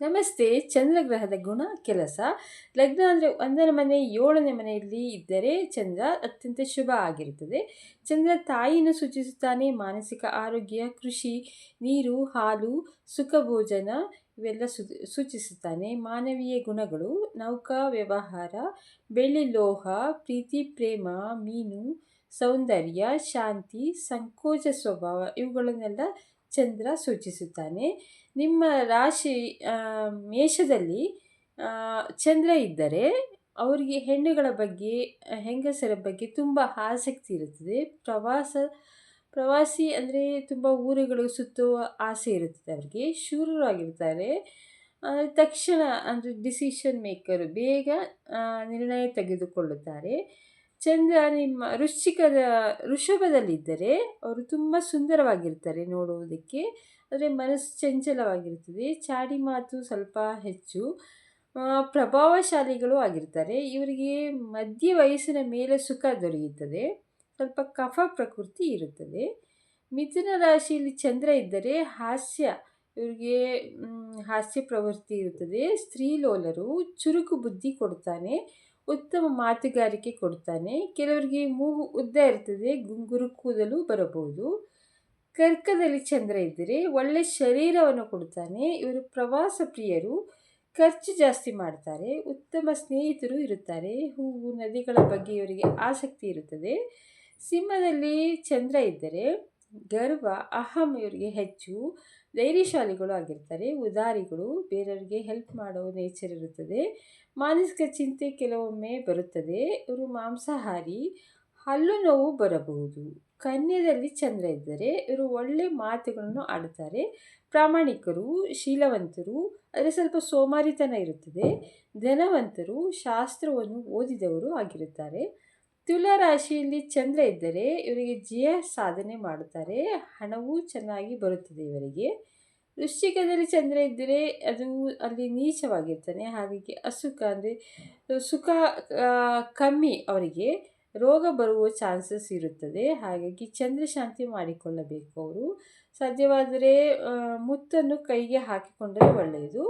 ನಮಸ್ತೆ, ಚಂದ್ರಗ್ರಹದ ಗುಣ, ಕೆಲಸ. ಲಗ್ನ ಅಂದರೆ ಒಂದನೇ ಮನೆ, ಏಳನೇ ಮನೆಯಲ್ಲಿ ಇದ್ದರೆ ಚಂದ್ರ ಅತ್ಯಂತ ಶುಭ ಆಗಿರುತ್ತದೆ. ಚಂದ್ರ ತಾಯಿಯನ್ನು ಸೂಚಿಸುತ್ತಾನೆ, ಮಾನಸಿಕ ಆರೋಗ್ಯ, ಕೃಷಿ, ನೀರು, ಹಾಲು, ಸುಖ ಭೋಜನ ಇವೆಲ್ಲ ಸೂಚಿಸುತ್ತಾನೆ. ಮಾನವೀಯ ಗುಣಗಳು, ನೌಕಾ, ವ್ಯವಹಾರ, ಬೆಳ್ಳಿ ಲೋಹ, ಪ್ರೀತಿ, ಪ್ರೇಮ, ಮೀನು, ಸೌಂದರ್ಯ, ಶಾಂತಿ, ಸಂಕೋಚ ಸ್ವಭಾವ ಇವುಗಳನ್ನೆಲ್ಲ ಚಂದ್ರ ಸೂಚಿಸುತ್ತಾನೆ. ನಿಮ್ಮ ರಾಶಿ ಮೇಷದಲ್ಲಿ ಚಂದ್ರ ಇದ್ದರೆ ಅವರಿಗೆ ಹೆಣ್ಣುಗಳ ಬಗ್ಗೆ, ಹೆಂಗಸರ ಬಗ್ಗೆ ತುಂಬ ಆಸಕ್ತಿ ಇರುತ್ತದೆ. ಪ್ರವಾಸ, ಪ್ರವಾಸಿ ಅಂದರೆ ತುಂಬ ಊರುಗಳು ಸುತ್ತುವ ಆಸೆ ಇರುತ್ತದೆ ಅವರಿಗೆ. ಶೂರರಾಗಿರ್ತಾರೆ ತಕ್ಷಣ ಅಂದರೆ ಡಿಸಿಷನ್ ಮೇಕರು ಬೇಗ ನಿರ್ಣಯ ತೆಗೆದುಕೊಳ್ಳುತ್ತಾರೆ. ಚಂದ್ರ ನಿಮ್ಮ ವೃಶ್ಚಿಕದ ವೃಷಭದಲ್ಲಿದ್ದರೆ ಅವರು ತುಂಬ ಸುಂದರವಾಗಿರ್ತಾರೆ ನೋಡುವುದಕ್ಕೆ. ಆದರೆ ಮನಸ್ಸು ಚಂಚಲವಾಗಿರ್ತದೆ ಚಾಡಿ ಮಾತು ಸ್ವಲ್ಪ ಹೆಚ್ಚು ಪ್ರಭಾವಶಾಲಿಗಳು ಆಗಿರ್ತಾರೆ. ಇವರಿಗೆ ಮಧ್ಯ ವಯಸ್ಸಿನ ಮೇಲೆ ಸುಖ ದೊರೆಯುತ್ತದೆ, ಸ್ವಲ್ಪ ಕಫ ಪ್ರಕೃತಿ ಇರುತ್ತದೆ. ಮಿಥುನ ರಾಶಿಯಲ್ಲಿ ಚಂದ್ರ ಇದ್ದರೆ ಹಾಸ್ಯ, ಇವರಿಗೆ ಹಾಸ್ಯ ಪ್ರವೃತ್ತಿ ಇರುತ್ತದೆ. ಸ್ತ್ರೀಲೋಲರು ಚುರುಕು ಬುದ್ಧಿ ಕೊಡ್ತಾನೆ. ಉತ್ತಮ ಮಾತುಗಾರಿಕೆ ಕೊಡ್ತಾನೆ. ಕೆಲವರಿಗೆ ಮೂಗು ಉದ್ದ ಇರ್ತದೆ, ಗುಂಗುರು ಕೂದಲು ಬರಬಹುದು. ಕರ್ಕದಲ್ಲಿ ಚಂದ್ರ ಇದ್ದರೆ ಒಳ್ಳೆ ಶರೀರವನ್ನು ಕೊಡ್ತಾನೆ. ಇವರು ಪ್ರವಾಸ ಪ್ರಿಯರು, ಖರ್ಚು ಜಾಸ್ತಿ ಮಾಡ್ತಾರೆ, ಉತ್ತಮ ಸ್ನೇಹಿತರು ಇರುತ್ತಾರೆ. ಹೂವು ನದಿಗಳ ಬಗ್ಗೆ ಇವರಿಗೆ ಆಸಕ್ತಿ ಇರುತ್ತದೆ. ಸಿಂಹದಲ್ಲಿ ಚಂದ್ರ ಇದ್ದರೆ ಗರ್ವ, ಅಹಂ ಇವರಿಗೆ ಹೆಚ್ಚು. ಧೈರ್ಯಶಾಲಿಗಳು ಆಗಿರ್ತಾರೆ, ಉದಾರಿಗಳು, ಬೇರೆಯವರಿಗೆ ಹೆಲ್ಪ್ ಮಾಡೋ ನೇಚರ್ ಇರುತ್ತದೆ. ಮಾನಸಿಕ ಚಿಂತೆ ಕೆಲವೊಮ್ಮೆ ಬರುತ್ತದೆ. ಇವರು ಮಾಂಸಾಹಾರಿ, ಹಲ್ಲು ನೋವು ಬರಬಹುದು. ಕನ್ಯದಲ್ಲಿ ಚಂದ್ರ ಇದ್ದರೆ ಇವರು ಒಳ್ಳೆ ಮಾತುಗಳನ್ನು ಆಡುತ್ತಾರೆ. ಪ್ರಾಮಾಣಿಕರು, ಶೀಲವಂತರು, ಆದರೆ ಸ್ವಲ್ಪ ಸೋಮಾರಿತನ ಇರುತ್ತದೆ. ಧನವಂತರು ಶಾಸ್ತ್ರವನ್ನು ಓದಿದವರು ಆಗಿರುತ್ತಾರೆ. ತುಲಾ ರಾಶಿಯಲ್ಲಿ ಚಂದ್ರ ಇದ್ದರೆ ಇವರಿಗೆ ಜಯ ಸಾಧನೆ ಮಾಡುತ್ತಾರೆ. ಹಣವೂ ಚೆನ್ನಾಗಿ ಬರುತ್ತದೆ ಇವರಿಗೆ. ವೃಶ್ಚಿಕದಲ್ಲಿ ಚಂದ್ರ ಇದ್ದರೆ ಅದು ಅಲ್ಲಿ ನೀಚವಾಗಿರ್ತಾನೆ ಹಾಗಾಗಿ ಅಸುಖ ಅಂದರೆ ಸುಖ ಕಮ್ಮಿ ಅವರಿಗೆ. ರೋಗ ಬರುವ ಚಾನ್ಸಸ್ ಇರುತ್ತದೆ. ಹಾಗಾಗಿ ಚಂದ್ರ ಶಾಂತಿ ಮಾಡಿಕೊಳ್ಳಬೇಕು ಅವರು. ಸಾಧ್ಯವಾದರೆ ಮುತ್ತನ್ನು ಕೈಗೆ ಹಾಕಿಕೊಂಡರೆ ಒಳ್ಳೆಯದು.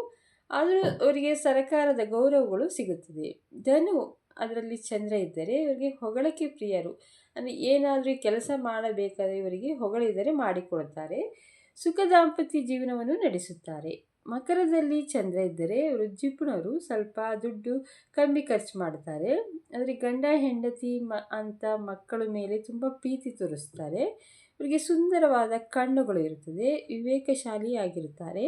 ಆದರೂ ಅವರಿಗೆ ಸರಕಾರದ ಗೌರವಗಳು ಸಿಗುತ್ತದೆ. ಧನು ಅದರಲ್ಲಿ ಚಂದ್ರ ಇದ್ದರೆ ಇವರಿಗೆ ಹೊಗಳಿಕೆ ಪ್ರಿಯರು. ಅಂದರೆ ಏನಾದರೂ ಕೆಲಸ ಮಾಡಬೇಕಾದರೆ ಇವರಿಗೆ ಹೊಗಳಿದರೆ ಮಾಡಿಕೊಡುತ್ತಾರೆ. ಸುಖ ದಾಂಪತ್ಯ ಜೀವನವನ್ನು ನಡೆಸುತ್ತಾರೆ. ಮಕರದಲ್ಲಿ ಚಂದ್ರ ಇದ್ದರೆ ಇವರು ಸ್ವಲ್ಪ ದುಡ್ಡು ಕಮ್ಮಿ ಖರ್ಚು ಮಾಡ್ತಾರೆ ಆದರೆ ಗಂಡ, ಹೆಂಡತಿ ಮ, ಅಂತ ಮಕ್ಕಳ ಮೇಲೆ ತುಂಬ ಪ್ರೀತಿ ತೋರಿಸ್ತಾರೆ ಇವರಿಗೆ ಸುಂದರವಾದ ಕಣ್ಣುಗಳು ಇರುತ್ತದೆ. ವಿವೇಕಶಾಲಿ ಆಗಿರುತ್ತಾರೆ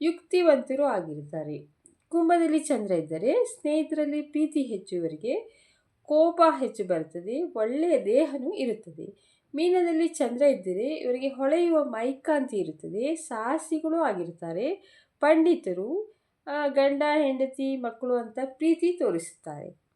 ಯುಕ್ತಿವಂತರು ಆಗಿರುತ್ತಾರೆ. ಕುಂಭದಲ್ಲಿ ಚಂದ್ರ ಇದ್ದರೆ ಸ್ನೇಹಿತರಲ್ಲಿ ಪ್ರೀತಿ ಹೆಚ್ಚು ಇವರಿಗೆ ಕೋಪ ಹೆಚ್ಚು ಬರುತ್ತದೆ, ಒಳ್ಳೆಯ ದೇಹನೂ ಇರುತ್ತದೆ. ಮೀನದಲ್ಲಿ ಚಂದ್ರ ಇದ್ದರೆ ಇವರಿಗೆ ಹೊಳೆಯುವ ಮೈಕಾಂತಿ ಇರುತ್ತದೆ, ಸಾಹಸಿಗಳು ಆಗಿರುತ್ತಾರೆ. ಪಂಡಿತರು ಗಂಡ, ಹೆಂಡತಿ, ಮಕ್ಕಳು ಅಂತ ಪ್ರೀತಿ ತೋರಿಸುತ್ತಾರೆ.